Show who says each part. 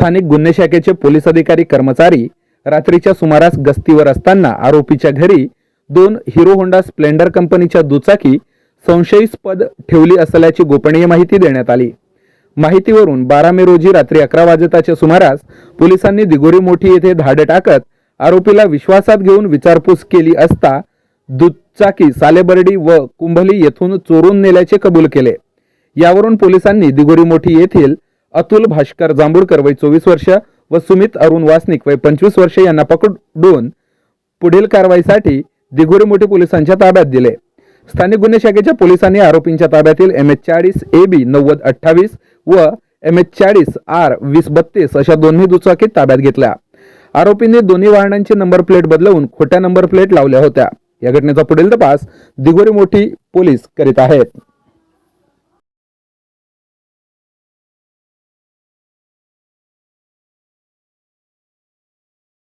Speaker 1: स्थानिक गुन्हे शाखेचे पोलीस अधिकारी कर्मचारी रात्रीच्या सुमारास गस्तीवर असताना आरोपीच्या घरी दोन हिरो होंडा स्प्लेंडर कंपनीच्या दुचाकी संशयास्पद ठेवली असल्याची गोपनीय माहिती देण्यात आली. माहितीवरून बारा मे रोजी रात्री अकरा वाजताच्या सुमारास पोलिसांनी दिगोरी मोठी येथे धाड टाकत आरोपीला विश्वासात घेऊन विचारपूस केली असता दुचाकी सालेबर्डी व कुंभली येथून चोरून नेल्याचे कबूल केले. यावरून पोलिसांनी दिगोरी मोठी येथील अतुल भाष्कर जांभूळकर वय चोवीस वर्ष व सुमित अरुण वासनिक वय पंचवीस वर्ष यांना पकडून पुढील कारवाईसाठी दिगोरी मोठी पोलिसांच्या ताब्यात दिले. स्थानिक गुन्हे शाखेच्या पोलिसांनी आरोपींच्या ताब्यातील एम एच चाळीस ए बी नव्वद अठ्ठावीस व एम एच चाळीस आर वीस बत्तीस अशा दोन्ही दुचाकी ताब्यात घेतल्या. आरोपींनी दोन्ही वाहनांची नंबर प्लेट बदलवून खोट्या नंबर प्लेट लावल्या होत्या. या घटनेचा पुढील तपास दिगोरी मोठी पोलीस करीत आहेत.